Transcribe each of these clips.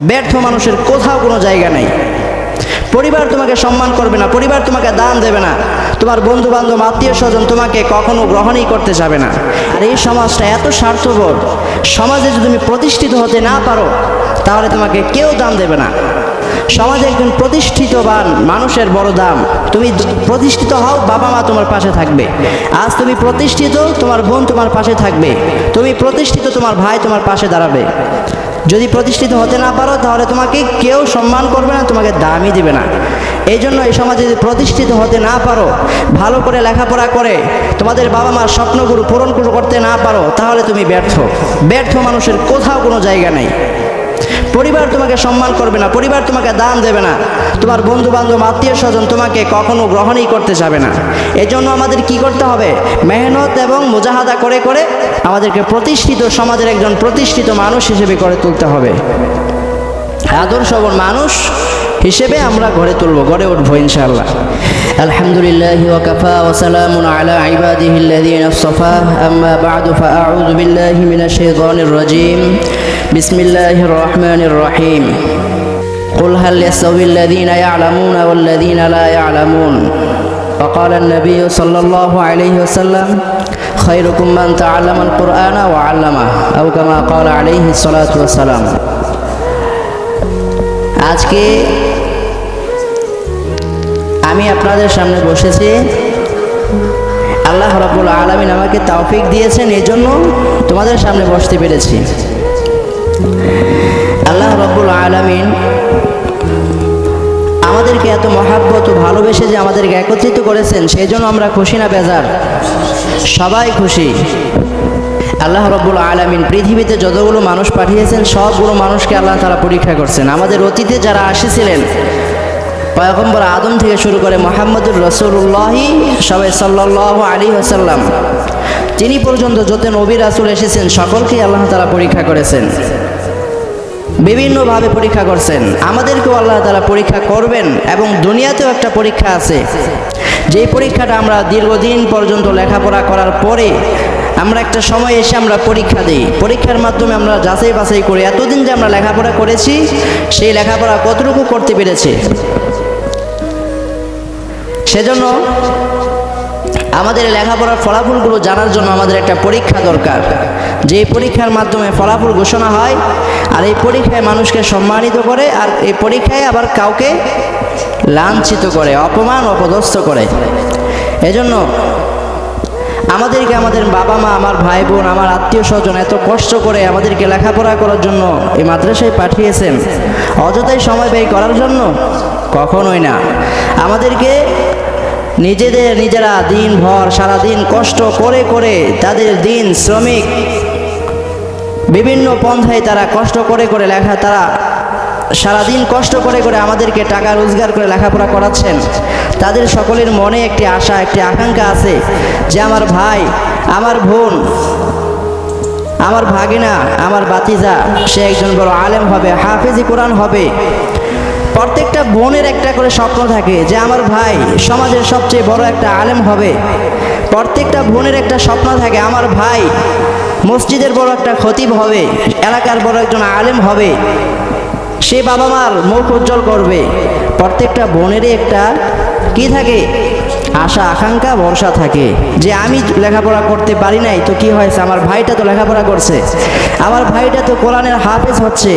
ব্যর্থ মানুষের কোথাও কোনো জায়গা নেই। পরিবার তোমাকে সম্মান করবে না, পরিবার তোমাকে দান দেবে না। তোমার বন্ধু বান্ধব আত্মীয় স্বজন তোমাকে কখনো গ্রহণই করতে যাবে না। আর এই সমাজটা এত স্বার্থপর, সমাজে যদি তুমি প্রতিষ্ঠিত হতে না পারো, তাহলে তোমাকে কেউ দাম দেবে না। সমাজে একজন প্রতিষ্ঠিতবান মানুষের বড় দাম, তুমি প্রতিষ্ঠিত হও, বাবা মা তোমার পাশে থাকবে। আজ তুমি প্রতিষ্ঠিত, তোমার বোন তোমার পাশে থাকবে। তুমি প্রতিষ্ঠিত, তোমার ভাই তোমার পাশে দাঁড়াবে। যদি প্রতিষ্ঠিত হতে না পারো, তাহলে তোমাকে কেউ সম্মান করবে না, তোমাকে দামই দেবে না। এই জন্য এই সমাজে যদি প্রতিষ্ঠিত হতে না পারো, ভালো করে লেখাপড়া করে তোমাদের বাবা মার স্বপ্নগুলো পূরণ করতে না পারো, তাহলে তুমি ব্যর্থ। ব্যর্থ মানুষের কোথাও কোনো জায়গা নেই। পরিবার তোমাকে সম্মান করবে না, পরিবার তোমাকে দান দেবে না। তোমার বন্ধু বান্ধব আত্মীয় স্বজন তোমাকে কখনো গ্রহণই করতে যাবে না। এজন্য আমাদের কি করতে হবে? মেহনত এবং মুজাহাদা করে করে আমাদেরকে প্রতিষ্ঠিত সমাজের একজন প্রতিষ্ঠিত মানুষ হিসেবে করে তুলতে হবে। আদর্শবন মানুষ হিসেবে আমরা গড়ে তুলব, গড়ে উঠবো ইনশাআল্লাহ। আলহামদুলিল্লাহ ওয়াসালামুন আলা ইবাদিহি আল্লাযীনা ইসতাফা আম্মা বা'দু, ফাআউযু বিল্লাহি মিনাশ শাইতানির রাজীম। বিসমিল্লাহির রহমানির রহিম। قل هل يستوي الذين يعلمون والذين لا يعلمون وقال النبي صلى الله عليه وسلم خيركم من تعلم القرآن وعلمه أو كما قال عليه الصلاة والسلام আজকে আমি আপনাদের সামনে বসেছি আল্লাহ রব্বুল আলমিন আমাকে তৌফিক দিয়েছেন এই জন্য তোমাদের সামনে বসতে পেরেছি এত মহাব্বত ভালোবেসে যে আমাদেরকে একত্রিত করেছেন, সেই জন্য আমরা খুশি না বেজার? সবাই খুশি। আল্লাহ রব্বুল আলমিন পৃথিবীতে যতগুলো মানুষ পাঠিয়েছেন, সবগুলো মানুষকে আল্লাহ তারা পরীক্ষা করছেন। আমাদের অতীতে যারা আসেছিলেন, পয়গম্বর আদম থেকে শুরু করে মোহাম্মদুর রসুল্লাহি সবাই সাল্লাহ আলী হাসাল্লাম তিনি পর্যন্ত যত নবী রাসুল এসেছেন, সকলকেই আল্লাহ তারা পরীক্ষা করেছেন। বিভিন্নভাবে পরীক্ষা করছেন। আমাদেরকেও আল্লাহ তারা পরীক্ষা করবেন এবং দুনিয়াতেও একটা পরীক্ষা আছে। যেই পরীক্ষাটা আমরা দীর্ঘদিন পর্যন্ত লেখাপড়া করার পরে আমরা একটা সময় এসে আমরা পরীক্ষা দিই। পরীক্ষার মাধ্যমে আমরা যাচাই বাছাই করি এতদিন যে আমরা লেখাপড়া করেছি, সেই লেখাপড়া কতটুকু করতে পেরেছি? সেজন্য আমাদের লেখাপড়ার ফলাফলগুলো জানার জন্য আমাদের একটা পরীক্ষা দরকার। যে পরীক্ষার মাধ্যমে ফলাফল ঘোষণা হয়, আর এই পরীক্ষায় মানুষকে সম্মানিত করে, আর এই পরীক্ষায় আবার কাউকে লাঞ্ছিত করে, অপমান, অপদস্থ করে। এজন্য আমাদেরকে আমাদের বাবা মা, আমার ভাই বোন, আমার আত্মীয় স্বজন এত কষ্ট করে আমাদেরকে লেখাপড়া করার জন্য এই মাদ্রাসায় পাঠিয়েছেন। অযথাই সময় ব্যয় করার জন্য? কখনোই না। আমাদেরকে নিজেদের নিজেরা দিন ভর সারাদিন কষ্ট করে করে তাদের দিন শ্রমিক। বিভিন্ন পন্থায় তারা কষ্ট করে করে লেখা, তারা সারাদিন কষ্ট করে করে আমাদেরকে টাকা রোজগার করে লেখাপড়া করাচ্ছেন। তাদের সকলের মনে একটি আশা, একটি আকাঙ্ক্ষা আছে যে আমার ভাই, আমার বোন, আমার ভাগিনা, আমার বাতিজা সে একজন বড় আলেম হবে, হাফেজি কোরআন হবে। প্রত্যেকটা বোনের একটা করে স্বপ্ন থাকে যে আমার ভাই সমাজের সবচেয়ে বড় একটা আলেম হবে। প্রত্যেকটা বোনের একটা স্বপ্ন থাকে, আমার ভাই মসজিদের বড় একটা খতিব হবে, এলাকার বড় একজন আলেম হবে, সে বাবা মার মুখ উজ্জ্বল করবে। প্রত্যেকটা বোনেরই একটা কি থাকে? আশা, আকাঙ্ক্ষা, ভরসা থাকে যে আমি লেখাপড়া করতে পারি নাই, তো কি হয়েছে? আমার ভাইটা তো লেখাপড়া করছে। আমার ভাইটা তো কোরআনের হাফেজ হচ্ছে।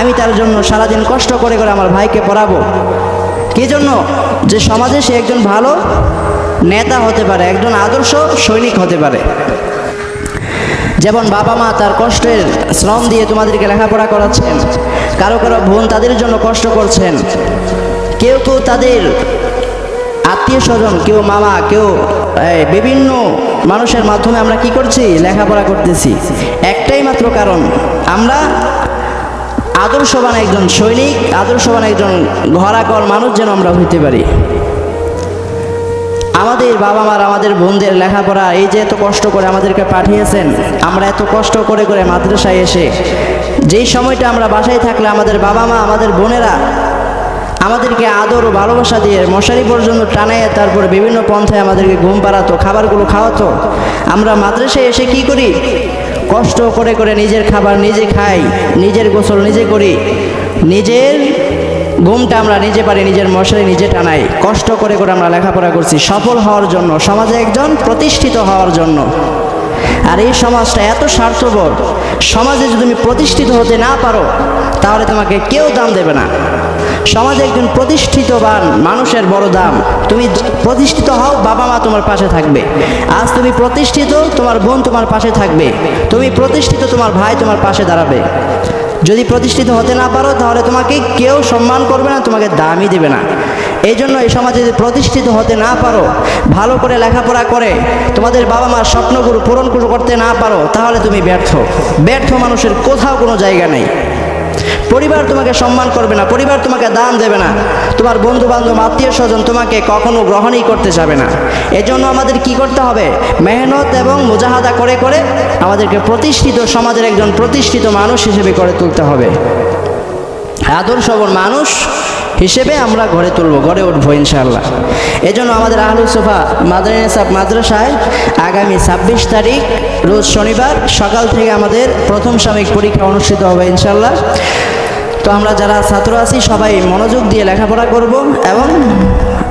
আমি তার জন্য সারাদিন কষ্ট করে করে আমার ভাইকে পড়াবো। কি জন্য? যে সমাজে সে একজন ভালো নেতা হতে পারে, একজন আদর্শ সৈনিক হতে পারে। যেমন বাবা মা তার কষ্টের শ্রম দিয়ে তোমাদেরকে লেখাপড়া করাচ্ছেন, কারও কারও বোন তাদের জন্য কষ্ট করছেন, কেউ কেউ তাদের আত্মীয় স্বজন, কেউ মামা, কেউ বিভিন্ন মানুষের মাধ্যমে আমরা কি করছি? লেখাপড়া করতেছি। একটাই মাত্র কারণ, আমরা আদর্শবান একজন সৈনিক, আদর্শবান একজন ঘরাকল মানুষ যেন আমরা হইতে পারি। আমাদের বাবা মার আমাদের বোনদের লেখাপড়া, এই যে এত কষ্ট করে আমাদেরকে পাঠিয়েছেন, আমরা এত কষ্ট করে করে মাদ্রাসায় এসে, যেই সময়টা আমরা বাসায় থাকলে আমাদের বাবা মা আমাদের বোনেরা আমাদেরকে আদর ও ভালোবাসা দিয়ে মশারি পর্যন্ত টানাইয়ে তারপরে বিভিন্ন পন্থায় আমাদেরকে ঘুম পাড়াতো, খাবারগুলো খাওয়াতো। আমরা মাদ্রাসায় এসে কি করি? কষ্ট করে করে নিজের খাবার নিজে খাই, নিজের গোসল নিজে করি, নিজের ঘুমটা আমরা নিজে পারি, নিজের মশারি নিজে টানাই, কষ্ট করে করে আমরা লেখাপড়া করছি, সফল হওয়ার জন্য, সমাজে একজন প্রতিষ্ঠিত হওয়ার জন্য। আর এই সমাজটা এত স্বার্থপর, সমাজে যদি তুমি প্রতিষ্ঠিত হতে না পারো, তাহলে তোমাকে কেউ দাম দেবে না। সমাজে একজন প্রতিষ্ঠিতবান মানুষের বড় দাম। তুমি প্রতিষ্ঠিত হও, বাবা মা তোমার পাশে থাকবে। আজ তুমি প্রতিষ্ঠিত, তোমার বোন তোমার পাশে থাকবে। তুমি প্রতিষ্ঠিত, তোমার ভাই তোমার পাশে দাঁড়াবে। যদি প্রতিষ্ঠিত হতে না পারো, তাহলে তোমাকে কেউ সম্মান করবে না, তোমাকে দামই দেবে না। এই জন্য এই সমাজে যদি প্রতিষ্ঠিত হতে না পারো, ভালো করে লেখাপড়া করে, তোমাদের বাবা মার স্বপ্নগুলো পূরণ করতে না পারো, তাহলে তুমি ব্যর্থ। ব্যর্থ মানুষের কোথাও কোনো জায়গা নেই। পরিবার তোমাকে সম্মান করবে না, পরিবার তোমাকে দান দেবে না। তোমার বন্ধু বান্ধব আত্মীয় স্বজন তোমাকে কখনো গ্রহণই করতে যাবে না। এজন্য আমাদের কি করতে হবে? মেহনত এবং মুজাহাদা করে করে আমাদেরকে প্রতিষ্ঠিত সমাজের একজন প্রতিষ্ঠিত মানুষ হিসেবে করে তুলতে হবে। আদর্শবন মানুষ হিসেবে আমরা গড়ে তুলবো, গড়ে উঠবো ইনশাল্লাহ এজন্য আমাদের আহলুল সোফা মাদ্রাসাব মাদ্রাসায় আগামী ছাব্বিশ তারিখ, রোজ শনিবার সকাল থেকে আমাদের প্রথম সাময়িক পরীক্ষা অনুষ্ঠিত হবে ইনশাল্লাহ তো আমরা যারা ছাত্র আছি, সবাই মনোযোগ দিয়ে লেখাপড়া করব এবং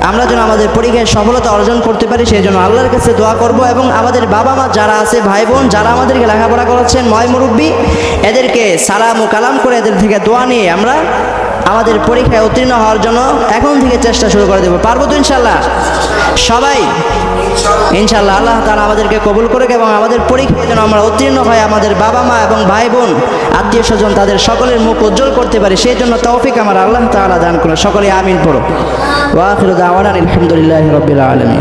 আমরা যেন আমাদের পরীক্ষায় সফলতা অর্জন করতে পারি, সেই জন্য আল্লাহর কাছে দোয়া করব এবং আমাদের বাবা মা যারা আছে ভাই বোন যারা আমাদেরকে লেখাপড়া করাচ্ছেন, ময় মুরব্বী, এদেরকে সালাম ও কালাম করে এদের থেকে দোয়া নিয়ে আমরা আমাদের পরীক্ষায় উত্তীর্ণ হওয়ার জন্য এখন থেকে চেষ্টা শুরু করে দেবো। পারব তো ইনশাল্লাহ সবাই? ইনশাল্লাহ আল্লাহ তারা আমাদেরকে কবুল করুক এবং আমাদের পরীক্ষায় যেন আমরা উত্তীর্ণ হয় আমাদের বাবা মা এবং ভাই বোন, আত্মীয় স্বজন তাদের সকলের মুখ উজ্জ্বল করতে পারি, সেই জন্য তৌফিক আমার আল্লাহ তাআলা দান করে সকলে আমিন পড়ো ওয়াখির আলহামদুলিল্লাহ রবিল আলমী